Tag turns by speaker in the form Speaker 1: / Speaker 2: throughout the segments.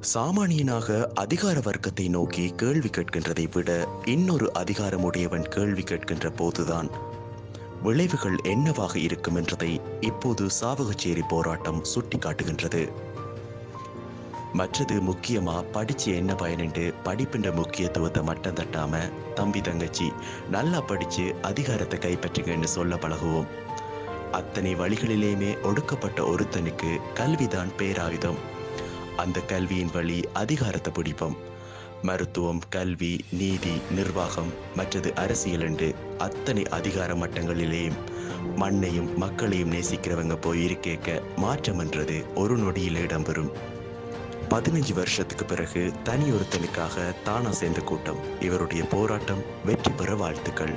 Speaker 1: சாமானியனாக அதிகார வர்க்கத்தை நோக்கி கேள்வி கேட்கின்றதை விட இன்னொரு அதிகாரமுடையவன் கேள்வி கேட்கின்ற போதுதான். விளைவுகள் என்னவாக இருக்கும் என்றதை இப்போது சாவகச்சேரி போராட்டம் சுட்டிக்காட்டுகின்றது. மற்றது முக்கியமா படிச்சு என்ன பயனுண்டு படிப்பின்ற முக்கியத்துவத்தை மட்டம் தட்டாம தம்பி தங்கச்சி நல்லா படிச்சு அதிகாரத்தை கைப்பற்றுங்கன்னு சொல்ல பழகுவோம். அத்தனை வழிகளிலேயுமே ஒடுக்கப்பட்ட ஒருத்தனுக்கு கல்விதான் பேராயுதம். அந்த கல்வியின் வழி அதிகாரத்தை பிடிப்போம். மருத்துவம் கல்வி நீதி நிர்வாகம் மற்றது அரசியல் என்று அத்தனை அதிகார மட்டங்களிலேயும் மண்ணையும் மக்களையும் நேசிக்கிறவங்க போய் இருக்கேக்க மாற்றம் என்றது ஒரு நொடியில் இடம்பெறும். பதினஞ்சு வருஷத்துக்கு பிறகு தனி ஒருத்தனுக்காக தானா சேர்ந்த கூட்டம் இவருடைய போராட்டம் வெற்றி பெற வாழ்த்துக்கள்.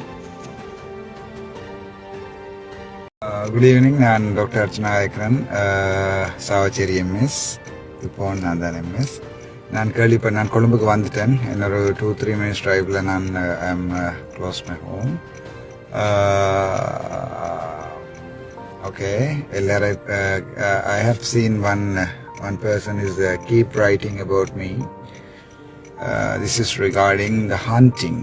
Speaker 2: குட் ஈவினிங் நான் டாக்டர் அர்ச்சனா நாயக்கரன் சாவச்சேரி எம்எஸ் இப்போ நான் தான் எம்எஸ் நான் கேள்விப்ப நான் கொழும்புக்கு வந்துட்டேன். இன்னொரு டூ த்ரீ மினிட்ஸ் ட்ரைவில் நான் I'm close my home okay எல்லாரும் I have seen one one person is keep writing about me Uh, this is regarding the hunting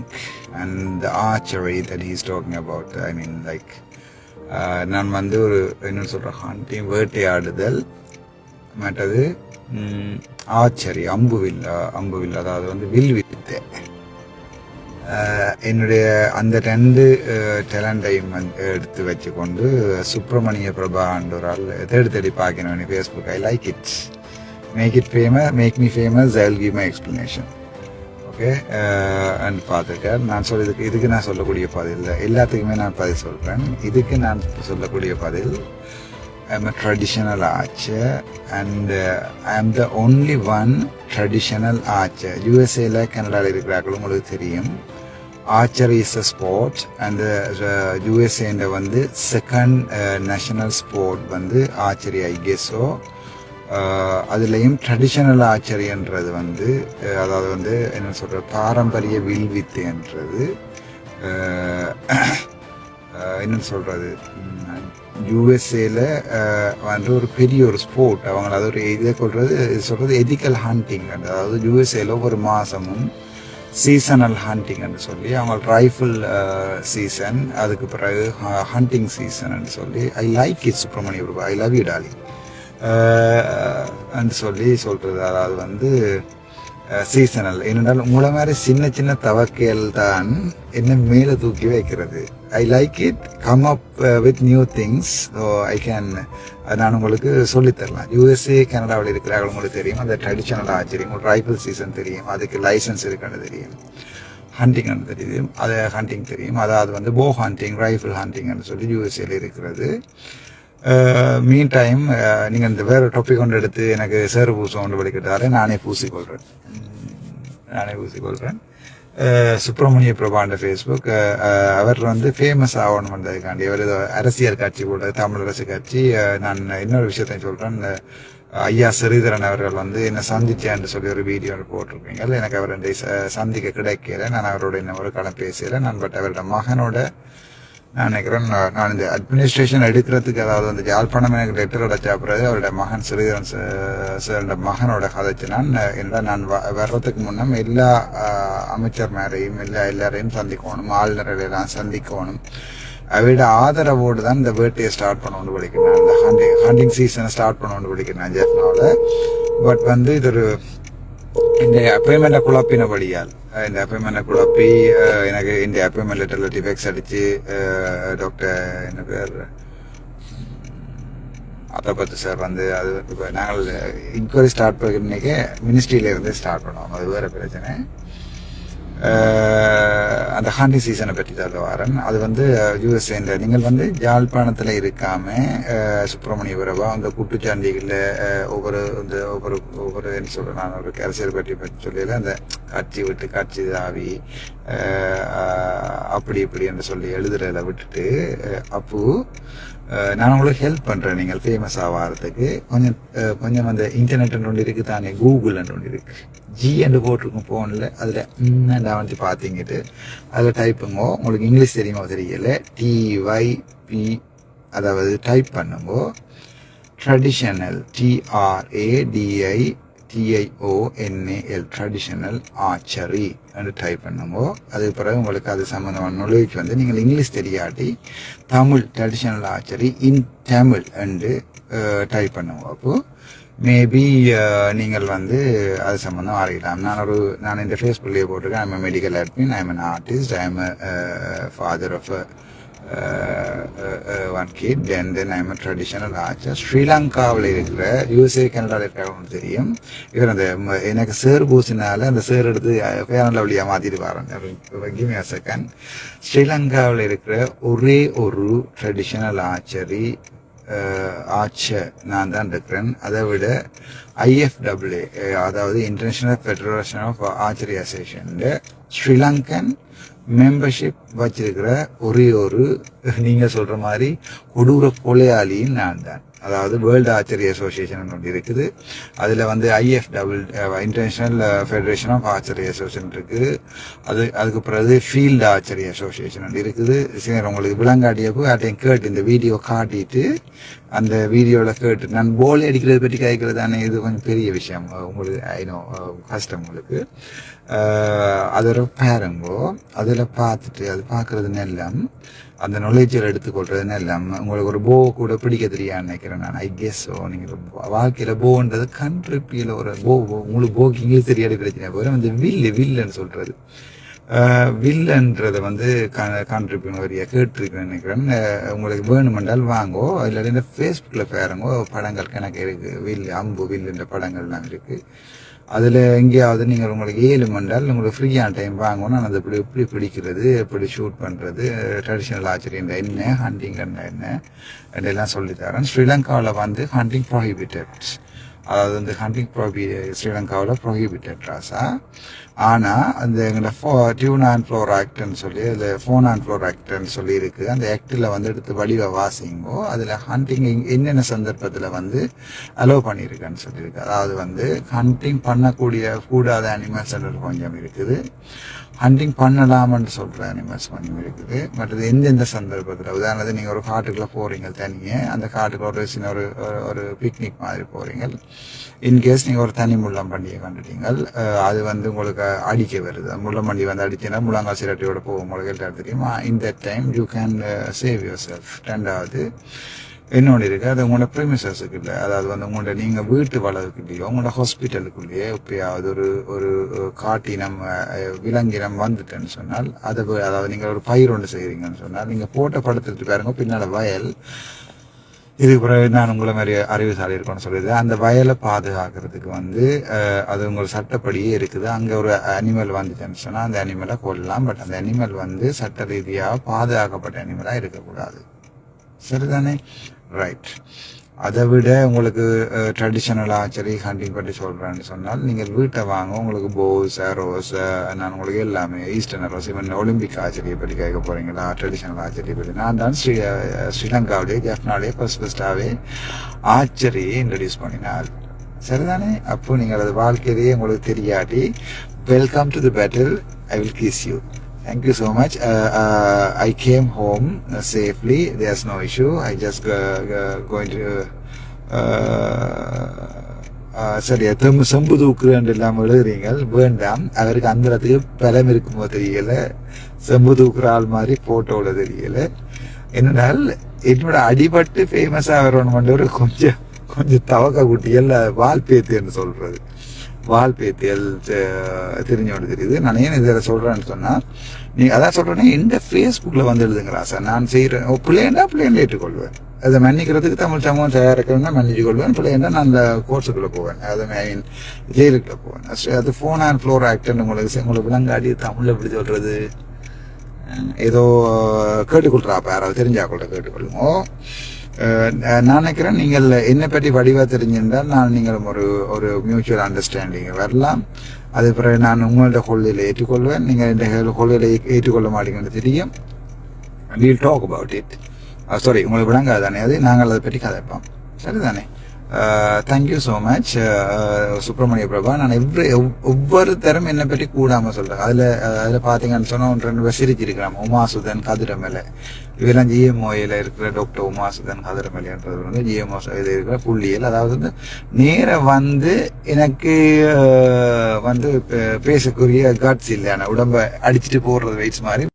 Speaker 2: and the archery that he's talking about. I mean, like, uh, நான் வந்து ஒரு என்ன சொல்கிற hunting வேட்டையாடுதல். மற்றது ஆச்சரி அம்புவில் அம்புவில் அதாவது வந்து will வித்தை. என்னுடைய அந்த ரெண்டு டேலண்டையும் எடுத்து வச்சுக்கொண்டு சுப்பிரமணிய பிரபா ஒரு தேடி தேடி பார்க்கணும் Facebook I like it make it famous make me famous I will give my explanation okay and பார்த்துருக்கேன் நான் சொல்ல இதுக்கு இதுக்கு நான் சொல்லக்கூடிய பதில் எல்லாத்துக்குமே நான் பதில் சொல்கிறேன் இதுக்கு நான் சொல்லக்கூடிய பதில் ஐ a traditional archer and uh, I am the only one traditional archer. யூஎஸ்ஏல கனடாவில் இருக்கிறார்கள் உங்களுக்கு தெரியும். ஆர்ச்சர் இஸ் அ ஸ்போர்ட் அந்த யூஎஸ்ஏண்ட வந்து செகண்ட் நேஷனல் ஸ்போர்ட் வந்து ஆர்ச்சரி ஐ கெஸோ அதுலேயும் ட்ரெடிஷ்னல் ஆச்சரியன்றது வந்து uh, அதாவது வந்து என்ன சொல்கிற பாரம்பரிய வில்வித்தைன்றது uh, என்னன்னு சொல்கிறது யூஎஸ்ஏல வந்து ஒரு பெரிய ஒரு ஸ்போர்ட் அவங்க அது ஒரு இதை சொல்கிறது சொல்கிறது எதிக்கல் ஹண்டிங் அதாவது யூஎஸ்ஏல ஒவ்வொரு மாதமும் சீசனல் ஹண்டிங்னு சொல்லி அவங்க ரைஃபிள் சீசன் அதுக்கு பிறகு ஹண்டிங் சீசன் சொல்லி I like it Subramaniya Prabhu. I love you dolly சொல்லி சொல்கிறது அதாவது வந்து சீசனல் என்னென்றால் உங்களை மாதிரி சின்ன சின்ன தவக்கைகள் தான் என்ன மேலே தூக்கி வைக்கிறது. I like it come up with new things so I can நான் உங்களுக்கு சொல்லித்தரலாம். யூஎஸ்ஏ கனடாவில் இருக்கிறார்கள் உங்களுக்கு தெரியும். அந்த ட்ரெடிஷனல் தெரியும். உங்களுக்கு ரைஃபிள் சீசன் தெரியும். அதுக்கு லைசன்ஸ் இருக்குன்னு தெரியும். ஹண்டிங்னு தெரியும். அது ஹண்டிங் தெரியும். அதாவது வந்து போ ஹண்டிங் ரைஃபிள் ஹண்டிங்னு சொல்லி யூஎஸ்ஏல இருக்கிறது. மீன் டைம் நீங்கள் இந்த வேறு டாபிக் கொண்டு எடுத்து எனக்கு சேறு பூசம் கொண்டு வலிக்கிட்டாரு நானே பூசிக்கொள்கிறேன் நானே பூசிக்கொள்கிறேன் சுப்பிரமணிய பிரபாண்ட ஃபேஸ்புக் அவர் வந்து ஃபேமஸ் ஆகணும் வந்ததுக்காண்டி அவர் ஏதோ அரசியல் கட்சி போட தமிழரசு கட்சி. நான் இன்னொரு விஷயத்தையும் சொல்கிறேன் ஐயா ஸ்ரீதரன் அவர்கள் வந்து என்னை சந்திச்சேன்னு சொல்லி ஒரு வீடியோ போட்டிருக்கீங்க. எனக்கு அவர் என்னை ச- சந்திக்க கிடைக்கல. நான் அவரோட இன்னும் ஒரு கடன் பேசல. நான் பட் அவரோட மகனோட நான் நினைக்கிறேன் நான் நான் இந்த அட்மினிஸ்ட்ரேஷன் எடுக்கிறதுக்கு அதாவது அந்த யாழ்ப்பாணம் எனக்கு லெட்டர் அடைச்சா பிறகு அவருடைய மகன் ஸ்ரீதரன் சார் மகனோட கதைச்சு நான் என்ன நான் வ- வர்றதுக்கு முன்னம் எல்லா அமைச்சர்மாரையும் அமைச்சர் எல்லா எல்லாரையும் சந்திக்கணும் ஆளுநர்களை எல்லாம் சந்திக்கணும். அவட ஆதரவோடு தான் இந்த வேட்டையை ஸ்டார்ட் பண்ணணும்னு படிக்கிறேன் அந்த ஹண்டிங் ஹண்டிங் சீசனை ஸ்டார்ட் பண்ணணும்னு படிக்கிறேன் ஜெஃப்னாவில் பட் வந்து இது ஒரு இந்த அப்பாயின்மெண்ட்டை കുളപ്പിനെ വഴിയാൽ இந்த அப்பாயின்மெண்ட்டை குழப்பி എനിക്ക് எனக்கு இந்த அப்பாயின்மெண்ட் ഡിഫെക്സ് അടിച്ച് அடித்து டாக்டர் என்ன பேர் அத்தபத்து சார் வந்து அது இப்போ நாங்கள் இன்கொயரி ஸ்டார்ட் பண்ணிக்க மினிஸ்ட்ரியில இருந்து ஸ்டார்ட் பண்ணுவோம் அது வேற பிரச்சனை. அந்த ஹாண்டி சீசனை பற்றி சொல்ல வரேன் அது வந்து யூஎஸ்ஏன்ற நீங்கள் வந்து யாழ்ப்பாணத்தில் இருக்காம சுப்பிரமணிய பிரபா அந்த குட்டுச்சாண்டிகளில் ஒவ்வொரு இந்த ஒவ்வொரு ஒவ்வொரு என்ன சொல்கிறேன் நான் ஒரு அரசியல் பற்றி பற்றி சொல்லியில் அந்த காட்சி விட்டு காட்சி தாவி அப்படி இப்படி என்று சொல்லி எழுதுறதை விட்டுட்டு அப்போ நான் உங்களுக்கு ஹெல்ப் பண்ணுறேன் நீங்கள் ஃபேமஸ் ஆகிறதுக்கு கொஞ்சம் கொஞ்சம் அந்த இன்டர்நெட் ஒன்று இருக்கு தானே கூகுள் ஒன்று இருக்கு. ஜி என்று போட்டிருக்கும் ஃபோனில் அதில் இன்னும் வந்து பார்த்தீங்கிட்டு அதில் டைப்புங்கோ உங்களுக்கு இங்கிலீஷ் தெரியுமோ தெரியல. டிஒய்பி அதாவது டைப் பண்ணுங்கோ. Traditional TRADI TIONAL traditional archery என்று டைப் பண்ணுங்க. அதுக்கு பிறகு உங்களுக்கு அது சம்மந்தமான நுழைவுக்கு வந்து நீங்கள் English தெரியாட்டி Tamil traditional archery in Tamil என்று டைப் பண்ணுங்க. அப்போ மேபி நீங்கள் வந்து அது சம்மந்தம் அறியலாம். நான் ஒரு நான் இந்த ஃபேஸ்புக்லேயே போட்டிருக்கேன். I'm medical admin I'm an artist I'm father of one kid then then I'm traditional archer ஸ்ரீலங்காவில் இருக்கிற யூஎஸ்ஏ கனடாவில் இருக்கிறவங்களுக்கு தெரியும். இவர் அந்த எனக்கு சேர் பூசினால அந்த சேர் எடுத்து பேரண்ட வழியாக மாற்றிட்டு வரேன் செகண்ட் ஸ்ரீலங்காவில் இருக்கிற ஒரே ஒரு ட்ரெடிஷனல் ஆர்ச்சரி ஆச்ச நான் தான் இருக்கிறேன். அதை விட ஐஎஃப்டபிள்யூ அதாவது international federation of archery association Sri Lankan membership வச்சிருக்கிற ஒரே ஒரு நீங்க சொல்ற மாதிரி கொடூர கொலையாளியும் நான் தான். அதாவது வேர்ல்டு ஆர்ச்சரி அசோசியேஷன் ஒன்று இருக்குது. அதில் வந்து IF double international federation of archery association இருக்குது. அது அதுக்கு பிறகு ஃபீல்டு ஆர்ச்சரி அசோசியேஷன் ஒன்று இருக்குது. சரி உங்களுக்கு விலங்காட்டியப்போ அட்டையும் கேட்டு இந்த வீடியோ காட்டிட்டு அந்த வீடியோவில் கேட்டு நான் போல் அடிக்கிறது பற்றி கேட்கறது தானே இது கொஞ்சம் பெரிய விஷயம். உங்களுக்கு ஐநோ கஷ்டம் உங்களுக்கு. அதை பாருங்கோ அதில் பார்த்துட்டு அது பார்க்கறது எல்லாம் அந்த நாலேஜில் எடுத்துக்கொள்றதுன்னு எல்லாம் உங்களுக்கு ஒரு போ கூட பிடிக்க தெரியான்னு நினைக்கிறேன் நான் ஐ கெஸ் நீங்கள் வாழ்க்கையில் போன்றது கண்ட்ரிப்பியில் ஒரு போ உங்களுக்கு போக்கு இங்கிலீஷ் தெரியாத பிரச்சனை போகிற அந்த வில்லு வில்லுன்னு சொல்கிறது வில்லன்றதை வந்து கான்ட்ரிபியூன் வரியா கேட்டிருக்கேன் நினைக்கிறேன் உங்களுக்கு வேணுமென்றால் வாங்கோ இல்லாட்டி இந்த ஃபேஸ்புக்கில் பாருங்கோ படங்கள் கணக்கு இருக்குது வில்லு அம்பு வில்லுன்ற படங்கள்லாம் இருக்குது அதில் எங்கேயாவது நீங்கள் உங்களுக்கு ஏழு என்றால் உங்களுக்கு ஃப்ரீயான டைம் வாங்கணும் நான் எப்படி எப்படி பிடிக்கிறது எப்படி ஷூட் பண்ணுறது ட்ரெடிஷ்னல் ஆச்சரியன்ற என்ன ஹண்டிங் என்ன இதெல்லாம் சொல்லித்தரேன் ஸ்ரீலங்காவில் வந்து ஹண்டிங் ப்ராஹிபிட்டட் அதாவது வந்து ஹண்டிங் ப்ராபி ஸ்ரீலங்காவில் ப்ரொஹிபிட்டட் ராசா. ஆனால் அந்த எங்களோட ஃபோ டியூன் அண்ட் ஃப்ளோர் ஆக்ட்னு சொல்லி அதில் ஃபோன் அண்ட் ஃப்ளோர் ஆக்ட்னு சொல்லி இருக்கு. அந்த ஆக்டில் வந்து எடுத்து வடிவ வாசிங்கோ அதில் ஹண்டிங் என்னென்ன சந்தர்ப்பத்தில் வந்து அலோவ் பண்ணியிருக்கேன்னு சொல்லியிருக்கு. அதாவது வந்து ஹண்டிங் பண்ணக்கூடிய கூடாத அனிமல்ஸ் கொஞ்சம் இருக்குது. ஹண்டிங் பண்ணலாம்னு சொல்கிற அனிமல்ஸ் கொஞ்சம் இருக்குது. மற்றது எந்தெந்த சந்தர்ப்பத்தில்? உதாரணத்துக்கு நீங்கள் ஒரு காட்டுக்குள்ளே போகிறீங்க தனியே அந்த காட்டுக்குள்ள ஒரு சின்ன ஒரு- ஒரு பிக்னிக் மாதிரி போகிறீங்க இன்கேஸ் நீங்கள் ஒரு தனி முள்ளம்பண்டியை கண்டுட்டீங்கள் அது வந்து உங்களுக்கு அடிக்க வருது. முள்ளம்பண்டி வந்து அடிச்சீங்கன்னா முழங்கால் சிரட்டையோட போகும். உங்களுக்கு எல்லாம் தெரியுமா? இந்த time you can save yourself ரெண்டாவது இன்னொன்று இருக்குது அது உங்களோட ப்ரிமிசஸுக்கு இல்லை. அதாவது வந்து உங்களோட நீங்கள் வீட்டு வளர்க்குள்ளேயோ உங்களோட ஹாஸ்பிட்டலுக்குள்ளேயே எப்பயாவது ஒரு ஒரு காட்டினம் விலங்கினம் வந்துட்டேன்னு சொன்னால் அதை அதாவது நீங்கள் ஒரு பயிர் ஒன்று செய்கிறீங்கன்னு சொன்னால் நீங்கள் போட்ட படத்துக்கு பாருங்க. பின்னால் வயல் இதுக்கு பிறகு நான் உங்களை மாதிரி அறிவுசாலி இருக்கணும்னு சொல்லுது அந்த வயலை பாதுகாக்கிறதுக்கு வந்து அது உங்கள் சட்டப்படியே இருக்குது. அங்கே ஒரு அனிமல் வந்துச்சுன்னு சொன்னால் அந்த அனிமலை கொல்லலாம். பட் அந்த அனிமல் வந்து சட்ட ரீதியாக பாதுகாக்கப்பட்ட அனிமலாக இருக்கக்கூடாது. சரிதானே? ரைட் அதை விட உங்களுக்கு ட்ரெடிஷ்னல் ஆச்சரி ஹண்டிங் பற்றி சொல்கிறேன்னு சொன்னால் நீங்கள் வீட்டை வாங்க உங்களுக்கு போஸ் ரோஸ் நான் உங்களுக்கு எல்லாமே ஈஸ்டர்ன் ரோஸ் இவன் ஒலிம்பிக் ஆச்சரியை பற்றி கேட்க போகிறீங்களா ட்ரெடிஷ்னல் ஆச்சரியை பற்றி நான் தான் ஸ்ரீ ஸ்ரீலங்காவிலே ஜெஃப்னாலே ஃபர்ஸ்ட் ஃபர்ஸ்டாகவே ஆச்சரியை இன்ட்ரடியூஸ் பண்ணினார் சரிதானே அப்போ நீங்கள் அது வாழ்க்கையிலேயே உங்களுக்கு தெரியாட்டி welcome to the battle I will kiss you Thank you so much. Uh, uh, I came home safely. There's no issue. I just uh, uh, going to. Uh, சரியா சரி எத்தம் செம்பு தூக்குறேன் இல்லாமல் எழுதுறீங்கள் வேண்டாம் அவருக்கு அந்த இடத்துக்கு பலம் இருக்குமோ தெரியல செம்பு தூக்குற ஆள் மாதிரி போட்டோவில் தெரியல என்னென்னால் என்னோட அடிபட்டு ஃபேமஸாக வரணும் கொண்டவர் கொஞ்சம் கொஞ்சம் தவக்க குட்டியல் வால்பேத்துன்னு சொல்றது வால்பேத்தியல் தெரிஞ்சவனு தெரியுது நான் ஏன் இதில் சொல்கிறேன்னு சொன்னால் நீங்கள் அதான் சொல்கிறேன்னா எந்த ஃபேஸ்புக்கில் வந்து எழுதுங்களா சார் நான் செய்கிறேன் பிள்ளைன்னா பிள்ளைன்னு ஏற்றுக்கொள்வேன் அதை மன்னிக்கிறதுக்கு தமிழ் சமூகம் தயாரிக்கணும்னா மன்னிச்சு கொள்வேன். பிள்ளைண்டா நான் அந்த கோர்ஸுக்குள்ளே போவேன். அது மெயின் ஜெயிலுக்குள்ளே போவேன். அது- அது ஃபோன் அண்ட் ஃப்ளோர் ஆக்டர்னு உங்களுக்கு உங்களுக்கு விலங்காடி தமிழில் எப்படி சொல்கிறது ஏதோ கேட்டுக்கொள்றா யாராவது தெரிஞ்சா கூட நான் நினைக்கிறேன் நீங்கள் என்னை பற்றி வடிவா தெரிஞ்சிருந்தால் நான் நீங்கள் ஒரு ஒரு மியூச்சுவல் அண்டர்ஸ்டாண்டிங் வரலாம். அது பிறகு நான் உங்களோட கொள்கையில் ஏற்றுக்கொள்வேன். நீங்கள் இந்த கொள்கையில் ஏற்றுக்கொள்ள மாட்டீங்கன்னு தெரியும். We'll talk about it Ah, sorry உங்களுக்கு விளங்காது தானே அது நாங்கள் அதை பற்றி கதைப்போம். சரிதானே? Thank you so much Subramaniya Prabha நான் எவ்ரி ஒவ்வொரு தரம் என்னை பற்றி கூடாமல் சொல்கிறேன் அதில் அதில் பார்த்தீங்கன்னு சொன்னால் ஒன்று ரெண்டு பேர் சிரிச்சிருக்கிறோம் உமாசுதன் கதிரமலை. இதெல்லாம் ஜிஎம்ஓயில் இருக்கிற டாக்டர் உமாசுதன் கதிரமலைன்றது வந்து ஜிஎம்ஓ இது இருக்கிற புள்ளியல். அதாவது வந்து நேராக வந்து எனக்கு ah, வந்து பே- பேசக்கூடிய காட்ஸ் இல்லை ஆனால் உடம்ப அடிச்சுட்டு போடுறது வெயிட்ஸ் மாதிரி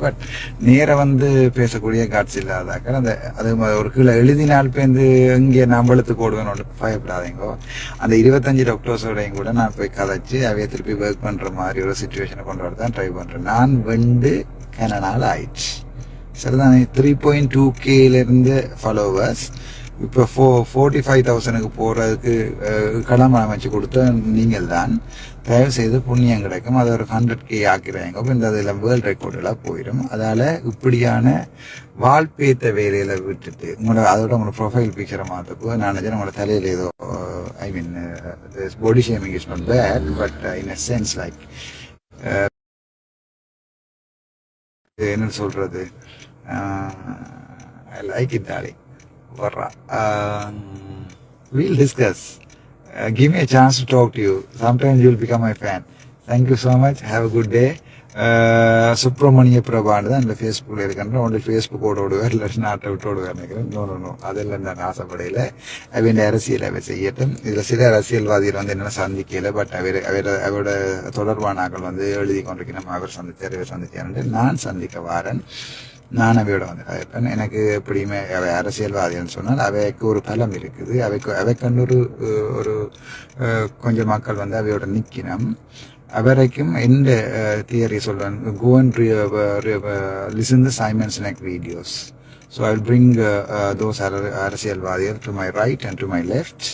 Speaker 2: பட் நேர வந்து பேசக்கூடிய காட்சி இல்லாதாக்க அந்த அது ஒரு கீழே எழுதினால் பேருந்து இங்கே நான் வெளுத்து போடுவேன் பயப்படாதீங்கோ. அந்த இருபத்தஞ்சு டாக்டர்ஸோடையும் கூட நான் போய் கதைச்சு அவைய திருப்பி ஒர்க் பண்ணுற மாதிரி ஒரு சுச்சுவேஷனை கொண்டு வர தான் ட்ரை பண்ணுறேன் நான் வெண்டு கன நாள் ஆயிடுச்சு. சரிதான்? த்ரீ பாயிண்ட் டூ கேலேருந்து ஃபாலோவர்ஸ் இப்போ ஃபோ ஃபோர்ட்டி ஃபைவ் தௌசண்ட்க்கு போகிறதுக்கு களம் அமைச்சு கொடுத்த நீங்கள் தான் தயவு செய்து புண்ணியம் கிடைக்கும். அதை ஒரு ஹண்ட்ரட் கே ஆக்கிறாங்க அப்போ இந்த அதில் வேர்ல்ட் ரெக்கார்டெல்லாம் போயிடும். அதால் இப்படியான வாழ்பேத்த வேலையில் விட்டுட்டு உங்களோட அதோட உங்களோட ப்ரொஃபைல் பிக்சரை மாற்றப்போ நான் நினைச்சேன் உங்களோட தலையில் ஏதோ I mean body shaming is not bad but in a sense like என்ன சொல்கிறது ஐ லைக் இட் டாலி வர்றா. We'll discuss give me a chance to talk to you. Sometimes you'll become my fan. Thank you so much. Have a good day. Uh, Subramaniya பிரபான்னு தான் இந்த ஃபேஸ்புக்கில் இருக்கின்ற ஒன்று ஃபேஸ்புக்கோட ஓடுவார் இல்லை நாட்டை விட்டு விடுவார் நினைக்கிறேன். இன்னொன்று அதெல்லாம் நான் ஆசைப்படையில அவன் அரசியல் அவை செய்யட்டும். இதில் சில அரசியல்வாதிகள் வந்து என்னென்ன சந்திக்கல பட் அவர் அவர் அவரோட தொடர்பான ஆட்கள் வந்து எழுதி கொண்டிருக்கணும். அவர் சந்தித்தார் இவர் சந்தித்தார் நான் சந்திக்க வாரன். நான் அவையோட வந்து எனக்கு எப்படியுமே அவை அரசியல்வாதின்னு சொன்னால் அவைக்கு ஒரு பலம் இருக்குது. அவைக்கு அவைக்கண்டு ஒரு ஒரு கொஞ்சம் மக்கள் வந்து அவையோட நிற்கணும் அவரைக்கும் எந்த தியரி சொல்கிறேன் go and listen the Simon snake videos so I bring those அரசியல்வாதிகள் to my right and to my left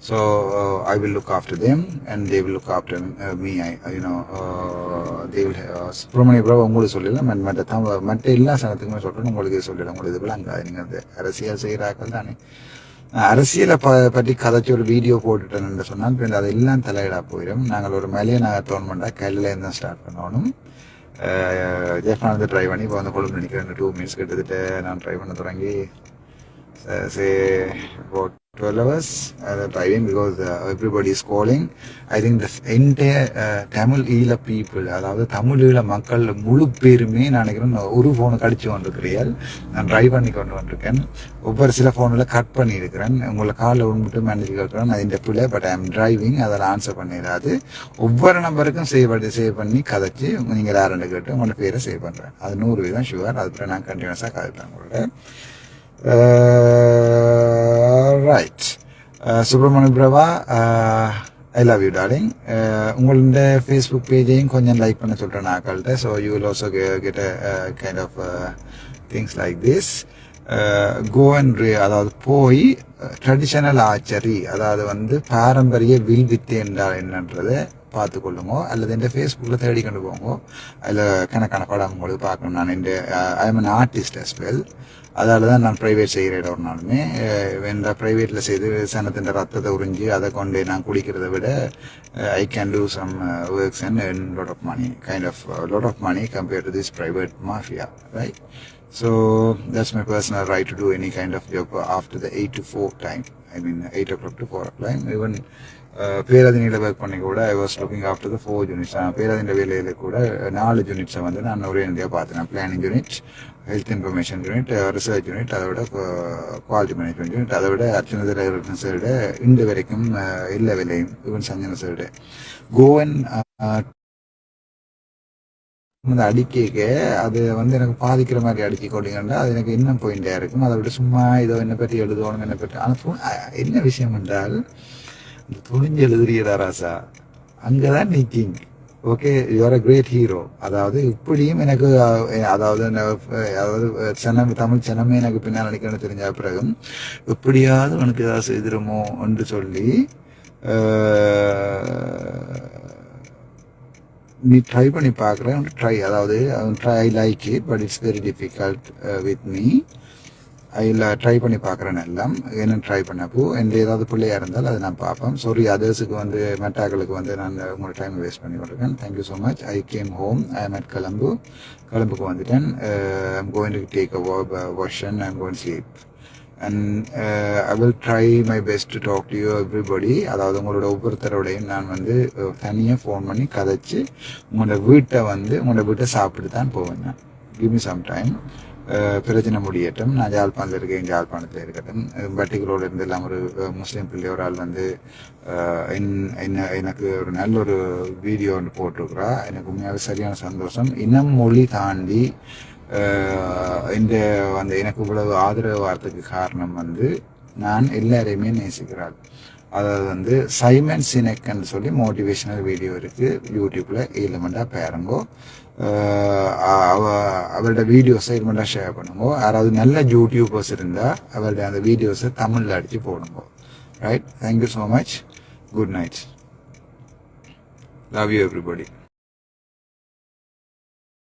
Speaker 2: So uh, I will look after them and they will look after uh, me. I, you know, uh, they will. Uh, Subramaniya Prabhu உங்களுக்கு சொல்லலாம் மற்ற- மற்ற தமிழ் மற்ற எல்லா சனத்துக்குமே சொல்றேன் உங்களுக்கு சொல்லலாம் உங்களுக்கு இது விளங்காது நீங்க அந்த அரசியல் செய்கிறாக்கள் தானே அரசியலை ப பற்றி கதைச்சு ஒரு வீடியோ போட்டுட்டேன்னு சொன்னால் பின் அதெல்லாம் தலையிடா போயிடும் நாங்கள் ஒரு மலையை நாங்கள் பண்ணா கல்லில் இருந்தால் ஸ்டார்ட் பண்ணணும் ஜெஃப் வந்து ட்ரை பண்ணி இப்போ வந்து கொழும்பு நினைக்கிறேன் டூ மினிட்ஸ் கிட்டத்தட்ட நான் ட்ரை பண்ண தொடங்கி uh, say about 12 hours uh, driving because uh, everybody is calling. I think the entire uh, Tamil ஈழ people அதாவது தமிழ் ஈழ மக்கள் முழு பேருமே நான் நினைக்கிறேன் ஒரு ஃபோனை கடிச்சு கொண்டிருக்கிறீர்கள் நான் ட்ரைவ் பண்ணி கொண்டு வந்திருக்கேன். ஒவ்வொரு சில ஃபோனில் கட் பண்ணியிருக்கிறேன் உங்களை காலில் உண்பிட்டு மேனேஜ் கேட்குறேன் அது இந்த பிள்ளை பட் ஐ எம் டிரைவிங் அதில் ஆன்சர் பண்ணிடாது. ஒவ்வொரு நம்பருக்கும் சேவ் பண்ணி சேவ் பண்ணி கதைச்சு நீங்கள் யாருன்னு கேட்டு உங்களோட பேரை சேவ் பண்ணுறேன் அது நூறு வீதம் ஷுவர் அதுக்குள்ள நான் கண்டினியூஸாக கதைப்பேன் உங்களோட. Uh, Subramaniya Prabha I love you darling உங்களோட ஃபேஸ்புக் பேஜையும் கொஞ்சம் லைக் பண்ண சொல்கிறேன் ஆக்கள்கிட்ட so you will also get kind of things like this go and அதாவது போய் ட்ரெடிஷனல் ஆச்சரி அதாவது வந்து பாரம்பரிய வில் வித்து என்றால் என்னன்றதை பார்த்து கொள்ளுங்க அல்லது இந்த ஃபேஸ்புக்கில் தேடி கொண்டு போங்க அதில் கணக்கான படம் உங்களுக்கு பார்க்கணும் நான் என் I am an artist as well அதால தான் நான் ப்ரைவேட் செய்கிற இடம் நாளுமே. இந்த ப்ரைவேட்டில் செய்து சனத்தின் ரத்தத்தை உறிஞ்சி அதை கொண்டு நான் குடிக்கிறத விட I can do some works and a lot of money kind of lot of money compared to this private mafia right So that's my personal right to do any kind of job after the 8 to 4 time. I mean 8 o'clock to 4 o'clock. Even uh, பேராதனியில் work பண்ணி கூட I was looking after the four units பேராதனியில் வேலையில் கூட நாலு யூனிட்ஸை வந்து நான் ஒரே இந்தியா பார்த்தேன் planning unit health information unit research unit அதை விட குவாலிட்டி மேனேஜ்மெண்ட் யூனிட் அதை விட அர்ச்சனத்தில் சைடு இன்று வரைக்கும் இல்லை எல்லா ஈவன் சஞ்சன சைடு கோவன் uh, அந்த அடிக்க அது வந்து எனக்கு பாதிக்கிற மாதிரி அடிக்க கொண்டீங்கன்னா அது எனக்கு என்ன பாயிண்டாக இருக்கும் அதை விட சும்மா இதோ என்னை பற்றி எழுதுவோம் என்னை பற்றி ஆனால் என்ன விஷயம் என்றால் துணிஞ்சு எழுதுறியதா ராசா? அங்கதான் நீ king okay you're a great hero அதாவது இப்படியும் எனக்கு அதாவது அதாவது சென்னம் தமிழ் சென்னமே எனக்கு பின்னால் நினைக்கணும்னு தெரிஞ்ச பிறகும் எப்படியாவது உனக்கு ஏதாவது செய்திருமோ என்று சொல்லி நீ ட்ரை பண்ணி பார்க்குறேன். ட்ரை அதாவது try I like it but it's very difficult with me இல்லை ட்ரை பண்ணி பார்க்குறேன் எல்லாம். என்னென்னு ட்ரை பண்ணப்போ எந்த ஏதாவது பிள்ளையாக இருந்தால் அதை நான் பார்ப்பேன். சாரி அதர்ஸுக்கு வந்து மெட்டாக்களுக்கு வந்து நான் உங்களோட டைம் வேஸ்ட் பண்ணி விட்ருக்கேன் thank you so much I came home I am at Colombo கலம்புக்கு வந்துட்டேன். I'm going to take a wash I'm going sleep and I will try my best to talk to you everybody அதாவது உங்களோட ஒவ்வொருத்தரோடையும் நான் வந்து uh, தனியாக phone பண்ணி கதைச்சி உங்களோட வீட்டை வந்து உங்களோட வீட்டை சாப்பிட்டு தான் போவேன் நான். கிவ் மீ சம் டைம் பிரச்சனை முடியட்டும் நான் ஜாழ்ப்பாணத்தில் இருக்கேன் ஜாழ்ப்பாணத்தில் இருக்கட்டும். பட்டிகளோடு இருந்து எல்லாம் ஒரு முஸ்லீம் பிள்ளை ஒரு ஆள் வந்து என்- என்ன எனக்கு ஒரு நல்ல ஒரு வீடியோ ஒன்று போட்டிருக்கிறா. எனக்கு உண்மையாக சரியான சந்தோஷம். இனம் மொழி தாண்டி இந்த அந்த எனக்கு இவ்வளவு ஆதரவு வார்த்தைக்கு காரணம் வந்து நான் எல்லாரையுமே நேசிக்கிறாள். அதாவது வந்து சைமன் சினெக்னு சொல்லி மோட்டிவேஷனல் வீடியோ இருக்குது யூடியூப்பில் ஏழுமண்டா பேரங்கோ. அவரோட வீடியோஸை இதுமண்டா ஷேர் பண்ணுங்க யாராவது நல்ல யூடியூபர்ஸ் இருந்தால் அவருடைய அந்த வீடியோஸை தமிழில் அடித்து போடுங்க right thank you so much good night love you everybody